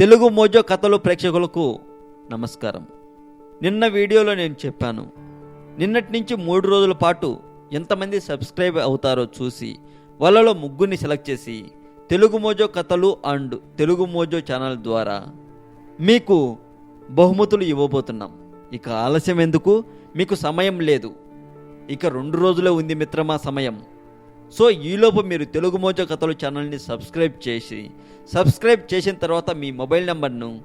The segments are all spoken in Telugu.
తెలుగు మోజో కథలు ప్రేక్షకులకు నమస్కారం. నిన్న వీడియోలో నేను చెప్పాను. నిన్నటి నుంచి మూడు రోజుల పాటు ఎంతమంది సబ్స్క్రైబ్ అవుతారో చూసి వాళ్ళలో ముగ్గురిని సెలెక్ట్ చేసి తెలుగు మోజో కథలు అండ్ తెలుగు మోజో ఛానల్ ద్వారా మీకు బహుమతులు ఇవ్వబోతున్నాం. ఇక ఆలస్యం ఎందుకు? మీకు సమయం లేదు. ఇక రెండు రోజులే ఉంది మిత్రమా సమయం. సో ఈలోపు మీరు తెలుగు మోజో కథలు ఛానల్ని సబ్స్క్రైబ్ చేసి సబ్స్క్రైబ్ చేసిన తర్వాత మీ మొబైల్ నెంబర్ను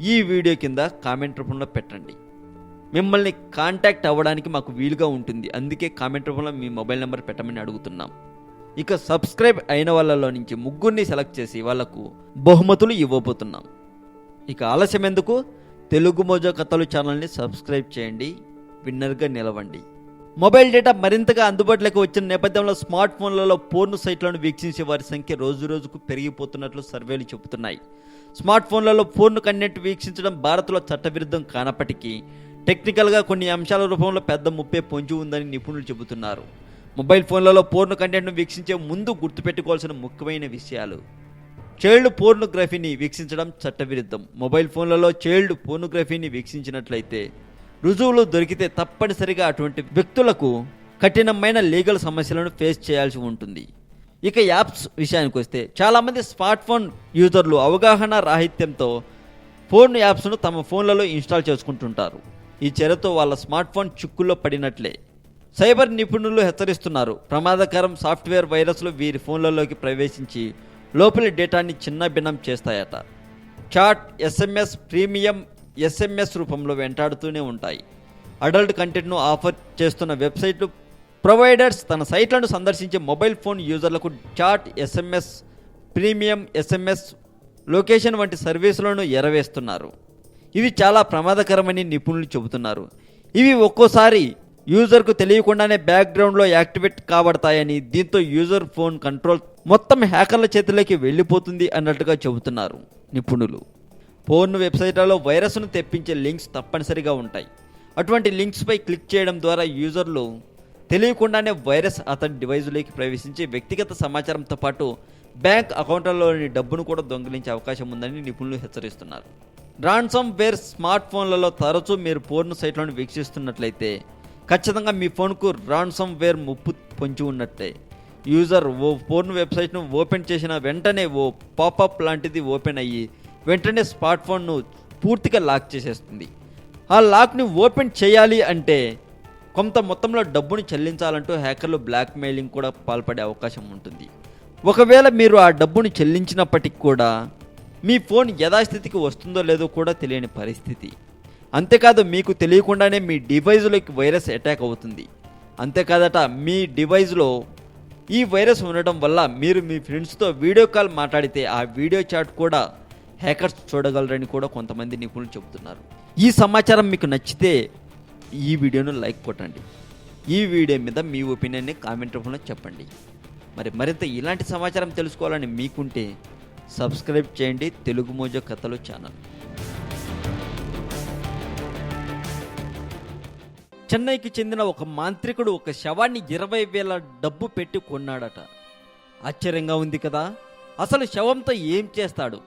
ఈ వీడియో కింద కామెంట్ రూపంలో పెట్టండి. మిమ్మల్ని కాంటాక్ట్ అవ్వడానికి మాకు వీలుగా ఉంటుంది. అందుకే కామెంట్ రూపంలో మీ మొబైల్ నెంబర్ పెట్టమని అడుగుతున్నాం. ఇక సబ్స్క్రైబ్ అయిన వాళ్ళలో నుంచి ముగ్గురిని సెలెక్ట్ చేసి వాళ్ళకు బహుమతులు ఇవ్వబోతున్నాం. ఇక ఆలస్యం ఎందుకు? తెలుగు మోజో కథలు ఛానల్ని సబ్స్క్రైబ్ చేయండి. విన్నర్గా నిలవండి. మొబైల్ డేటా మరింతగా అందుబాటులోకి వచ్చిన నేపథ్యంలో స్మార్ట్ ఫోన్లలో పోర్న్ సైట్లను వీక్షించే వారి సంఖ్య రోజు రోజుకు పెరిగిపోతున్నట్లు సర్వేలు చెబుతున్నాయి. స్మార్ట్ ఫోన్లలో పోర్న్ కంటెంట్ వీక్షించడం భారత్లో చట్టవిరుద్ధం కానప్పటికీ టెక్నికల్గా కొన్ని అంశాల రూపంలో పెద్ద ముప్పే పొంచి ఉందని నిపుణులు చెబుతున్నారు. మొబైల్ ఫోన్లలో పోర్న్ కంటెంట్ను వీక్షించే ముందు గుర్తుపెట్టుకోవాల్సిన ముఖ్యమైన విషయాలు. చైల్డ్ పోర్నోగ్రఫీని వీక్షించడం చట్టవిరుద్ధం. మొబైల్ ఫోన్లలో చైల్డ్ పోర్నోగ్రఫీని వీక్షించినట్లయితే రుజువులు దొరికితే తప్పనిసరిగా అటువంటి వ్యక్తులకు కఠినమైన లీగల్ సమస్యలను ఫేస్ చేయాల్సి ఉంటుంది. ఇక యాప్స్ విషయానికి వస్తే చాలామంది స్మార్ట్ ఫోన్ యూజర్లు అవగాహన రాహిత్యంతో ఫోన్ యాప్స్ను తమ ఫోన్లలో ఇన్స్టాల్ చేసుకుంటుంటారు. ఈ చర్యతో వాళ్ళ స్మార్ట్ ఫోన్ చిక్కుల్లో పడినట్లే. సైబర్ నిపుణులు హెచ్చరిస్తున్నారు. ప్రమాదకరం సాఫ్ట్వేర్ వైరస్లు వీరి ఫోన్లలోకి ప్రవేశించి లోపలి డేటాని చిన్నభిన్నం చేస్తాయట. చాట్ ఎస్ఎంఎస్ ప్రీమియం ఎస్ఎంఎస్ రూపంలో వెంటాడుతూనే ఉంటాయి. అడల్ట్ కంటెంట్ను ఆఫర్ చేస్తున్న వెబ్సైట్లు ప్రొవైడర్స్ తన సైట్లను సందర్శించే mobile phone యూజర్లకు chat SMS premium SMS location వంటి సర్వీసులను ఎరవేస్తున్నారు. ఇవి చాలా ప్రమాదకరమని నిపుణులు చెబుతున్నారు. ఇవి ఒక్కోసారి యూజర్కు తెలియకుండానే బ్యాక్గ్రౌండ్లో యాక్టివేట్ కాబడతాయని దీంతో యూజర్ ఫోన్ కంట్రోల్ మొత్తం హ్యాకర్ల చేతిలోకి వెళ్ళిపోతుంది అన్నట్టుగా చెబుతున్నారు నిపుణులు. ఫోన్ వెబ్సైట్లలో వైరస్ను తెప్పించే లింక్స్ తప్పనిసరిగా ఉంటాయి. అటువంటి లింక్స్పై క్లిక్ చేయడం ద్వారా యూజర్లు తెలియకుండానే వైరస్ అతని డివైజులోకి ప్రవేశించి వ్యక్తిగత సమాచారంతో పాటు బ్యాంక్ అకౌంట్లలోని డబ్బును కూడా దొంగిలించే అవకాశం ఉందని నిపుణులు హెచ్చరిస్తున్నారు. రాన్సమ్ వేర్ స్మార్ట్ ఫోన్లలో తరచూ మీరు పోర్న్ సైట్లను వీక్షిస్తున్నట్లయితే ఖచ్చితంగా మీ ఫోన్కు రాన్సమ్ వేర్ ముప్పు పొంచి ఉన్నట్టే. యూజర్ ఓ పోర్న్ వెబ్సైట్ను ఓపెన్ చేసిన వెంటనే ఓ పాపప్ లాంటిది ఓపెన్ అయ్యి వెంటనే స్మార్ట్ ఫోన్ను పూర్తిగా లాక్ చేసేస్తుంది. ఆ లాక్ని ఓపెన్ చేయాలి అంటే కొంత మొత్తంలో డబ్బును చెల్లించాలంటూ హ్యాకర్లు బ్లాక్ మెయిలింగ్ కూడా పాల్పడే అవకాశం ఉంటుంది. ఒకవేళ మీరు ఆ డబ్బును చెల్లించినప్పటికి కూడా మీ ఫోన్ యథాస్థితికి వస్తుందో లేదో కూడా తెలియని పరిస్థితి. అంతేకాదు మీకు తెలియకుండానే మీ డివైజ్లోకి వైరస్ అటాక్ అవుతుంది. అంతేకాదట మీ డివైజ్లో ఈ వైరస్ ఉండటం వల్ల మీరు మీ ఫ్రెండ్స్తో వీడియో కాల్ మాట్లాడితే ఆ వీడియో చాట్ కూడా హ్యాకర్స్ చూడగలరని కూడా కొంతమంది నిపుణులు చెబుతున్నారు. ఈ సమాచారం మీకు నచ్చితే ఈ వీడియోను లైక్ కొట్టండి. ఈ వీడియో మీద మీ ఒపీనియన్ని కామెంట్ రూపంలో చెప్పండి. మరి మరింత ఇలాంటి సమాచారం తెలుసుకోవాలని మీకుంటే సబ్స్క్రైబ్ చేయండి తెలుగు మోజో కథలు ఛానల్. చెన్నైకి చెందిన ఒక మాంత్రికుడు ఒక శవాన్ని ఇరవై వేల డబ్బు పెట్టి కొన్నాడట. ఆశ్చర్యంగా ఉంది కదా. అసలు శవంతో ఏం చేస్తాడు?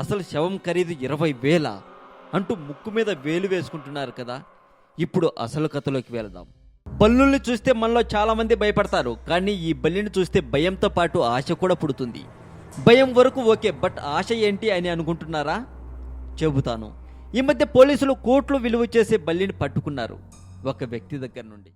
అసలు శవం ఖరీదు ఇరవై వేల అంటూ ముక్కు మీద వేలు వేసుకుంటున్నారు కదా. ఇప్పుడు అసలు కథలోకి వెళదాం. బల్లుల్ని చూస్తే మనలో చాలామంది భయపడతారు కానీ ఈ బల్లిని చూస్తే భయంతో పాటు ఆశ కూడా పుడుతుంది. భయం వరకు ఓకే బట్ ఆశ ఏంటి అని అనుకుంటున్నారా? చెబుతాను. ఈ మధ్య పోలీసులు కోట్లు విలువ చేసే బల్లిని పట్టుకున్నారు ఒక వ్యక్తి దగ్గర నుండి.